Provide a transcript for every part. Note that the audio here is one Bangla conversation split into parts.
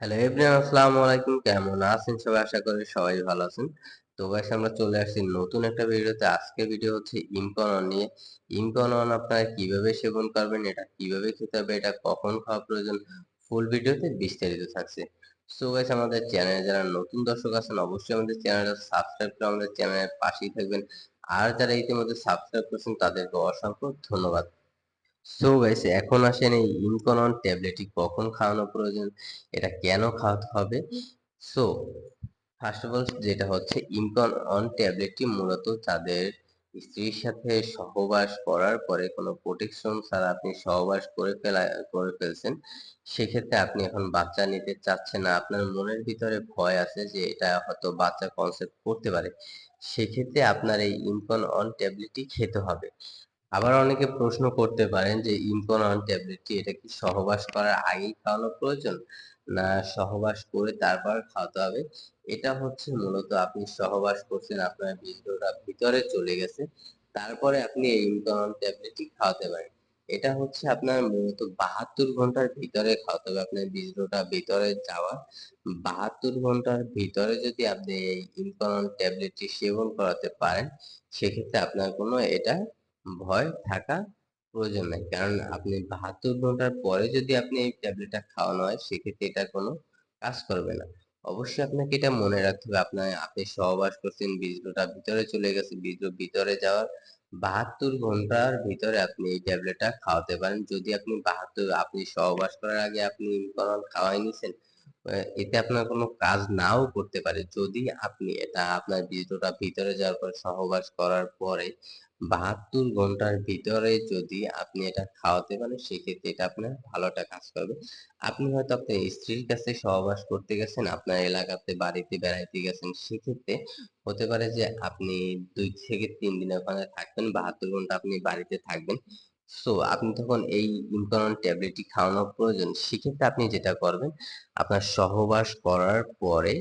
হ্যালো এভরিওয়ান আসসালামু আলাইকুম। কেমন আছেন সবাই? আশা করি সবাই ভালো আছেন। তো গাইস আমরা চলে আসছি নতুন একটা ভিডিওতে। আজকে ভিডিও হচ্ছে ইমকনন নিয়ে। ইমকনন আপনারা কীভাবে সেবন করবেন? এটা কীভাবে খেতে হবে? এটা কখন খাওয়া প্রয়োজন? ফুল ভিডিওতে বিস্তারিত থাকছে। সো গাইস আমাদের চ্যানেলে যারা নতুন দর্শক আছেন, অবশ্যই আমাদের চ্যানেলটা সাবস্ক্রাইব করে আমাদের চ্যানেলের পাশেই থাকবেন। আর যারা ইতিমধ্যে সাবস্ক্রাইব করেছেন, তাদেরকে অসংখ্য ধন্যবাদ। সো গাইস এখন আসেন এই ইনকনন ট্যাবলেটটি কখন খাওয়ানো প্রয়োজন, এটা কেন খাওয়াতে হবে? সো ফার্স্ট অফ অল যেটা হচ্ছে ইনকনন ট্যাবলেটটি মূলত যাদের স্ত্রীর সাথে সহবাস করার পরে কোনো প্রোটেকশন ছাড়া আপনি সহবাস করে ফেলা, করে ফেলছেন, সেক্ষেত্রে আপনি এখন বাচ্চা নিতে চাচ্ছেন না। আপনার মনের ভিতরে ভয় আছে যে এটা হয়তো বাচ্চা কনসেপ্ট করতে পারে, সেক্ষেত্রে আপনার এই ইনকন অন ট্যাবলেটটি খেতে হবে। আবার অনেকে প্রশ্ন করতে পারেন যে ইমকনন ট্যাবলেটটি এটা কি সহবাস করার আগেই খাওয়ানো প্রয়োজন? না, সহবাস করে তারপর খাওয়াতে হবে? এটা হচ্ছে মূলত আপনি সহবাস করছেন, আপনার বীর্যটা ভিতরে চলে গেছে, তারপরে আপনি এই ইমকনন ট্যাবলেটটি খাওয়াতে পারেন। এটা হচ্ছে আপনার মূলত বাহাত্তর ঘণ্টার ভিতরে খাওয়াতে হবে, আপনার বীর্যটা ভিতরে যাওয়া বাহাত্তর ঘণ্টার ভিতরে যদি আপনি এই ইমকনন ট্যাবলেটটি সেবন করাতে পারেন, সেক্ষেত্রে আপনার কোনো এটা ভয় থাকা প্রয়োজন নাই। কারণ আপনি বাহাত্তর ঘণ্টার পরে যদি আপনি এই ট্যাবলেটটা খাওয়ানো হয়, সেক্ষেত্রে এটা কোনো কাজ করবে না। অবশ্যই আপনাকে এটা মনে রাখতে হবে। আপনার, আপনি সহবাস করছেন বীজটা ভিতরে চলে গেছে, বীজ ভিতরে যাওয়ার বাহাত্তর ঘণ্টার ভিতরে আপনি এই ট্যাবলেটটা খাওয়াতে পারেন। যদি আপনি বাহাত্তর, আপনি সহবাস করার আগে আপনি খাওয়াই নিছেন এতে আপনার কোনো কাজ নাও করতে পারে। যদি আপনি এটা আপনার বীজটা ভিতরে যাওয়ার পর, সহবাস করার পরে বাহাত্তর ঘণ্টার ভিতরে যদি আপনি এটা খাওয়াতে পারেন, সেক্ষেত্রে এটা আপনার ভালো একটা কাজ করবে। আপনি হয়তো আপনার স্ত্রীর কাছে সহবাস করতে গেছেন, আপনার এলাকাতে, বাড়িতে বেড়াইতে গেছেন, সেক্ষেত্রে হতে পারে যে আপনি দুই থেকে তিন দিন ওখানে থাকবেন, বাহাত্তর ঘণ্টা আপনি বাড়িতে থাকবেন। সো আপনি তখন এই ইমকরন ট্যাবলেটটি খাওয়ানোর প্রয়োজন, সেক্ষেত্রে আপনি যেটা করবেন, আপনার সহবাস করার পরে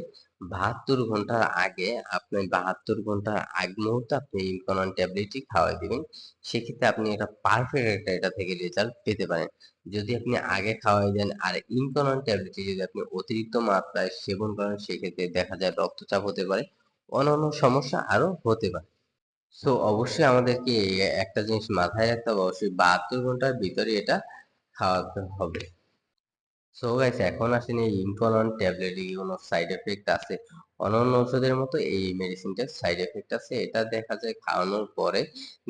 বাহাত্তর ঘণ্টার আগে আপনি বাহাত্তর ঘণ্টার আগ মুহূর্তে আপনি ইমকনন ট্যাবলেটটি খাওয়াই দিবেন। সেক্ষেত্রে আপনি এটা পারফেক্ট একটা এটা থেকে রেজাল্ট পেতে পারেন। যদি আপনি আগে খাওয়াই দেন, আর ইমকনন ট্যাবলেটটি যদি আপনি অতিরিক্ত মাত্রায় সেবন করেন, সেক্ষেত্রে দেখা যায় রক্তচাপ হতে পারে, অন্যান্য সমস্যা আরও হতে পারে। সো অবশ্যই আমাদেরকে একটা জিনিস মাথায় রাখতে হবে, অবশ্যই বাহাত্তর ঘণ্টার ভিতরে এটা খাওয়াতে হবে। সো গাইস এখন আসেন এই ইমকনন ট্যাবলেট কোনো সাইড এফেক্ট আছে। অন্যান্য ওষুধের মতো এই মেডিসিনটার সাইড এফেক্ট আছে। এটা দেখা যায় খাওয়ানোর পরে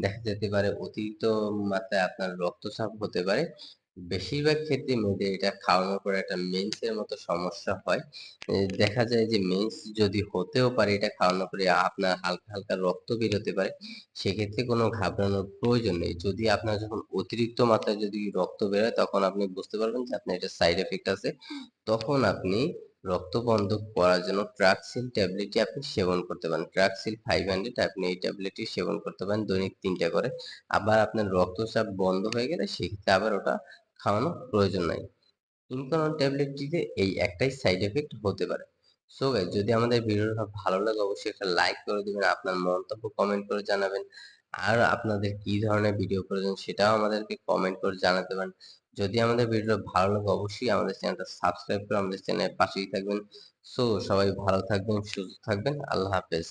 দেখা যেতে পারে অতিরিক্ত মাত্রায় আপনার রক্তচাপ হতে পারে। বেশিরভাগ ক্ষেত্রে মেয়েদের এটা খাওয়ানোর পরে একটা মেন্সের মতো সমস্যা হয়। দেখা যায় যে মেন্স যদি হতেও পারে এটা খাওয়ানোর পরে আপনার হালকা হালকা রক্ত বের হতে পারে, সেক্ষেত্রে কোনো ঘাবড়ানোর প্রয়োজন নেই। যদি আপনার যখন অতিরিক্ত মাত্রায় যদি রক্ত বেরোয় তখন আপনি বুঝতে পারবেন যে আপনার এটা সাইড এফেক্ট আছে। তখন আপনি রক্ত বন্ধ করার জন্য ট্রাকসিল ট্যাবলেটটি আপনি সেবন করতে পারেন। ট্রাকসিল ফাইভ হান্ড্রেড আপনি এই ট্যাবলেটটি সেবন করতে পারেন, দৈনিক তিনটা করে। আবার আপনার রক্তচাপ বন্ধ হয়ে গেলে সেক্ষেত্রে আবার ওটা খাওয়ানোর প্রয়োজন নাই। ইনকনন ট্যাবলেটটিতে এই একটাই সাইড এফেক্ট হতে পারে। সো যদি আমাদের ভিডিওটা ভালো লাগে, অবশ্যই একটা লাইক করে দিবেন, আপনার মন্তব্য কমেন্ট করে জানাবেন। আর আপনাদের কি ধরনের ভিডিও প্রয়োজন সেটাও আমাদেরকে কমেন্ট করে জানাতে পারেন। যদি আমাদের ভিডিও ভালো লাগে, অবশ্যই আমাদের চ্যানেলটা সাবস্ক্রাইব করে আমাদের চ্যানেলের পাশেই থাকবেন। সো সবাই ভালো থাকবেন, সুস্থ থাকবেন, আল্লাহ হাফেজ।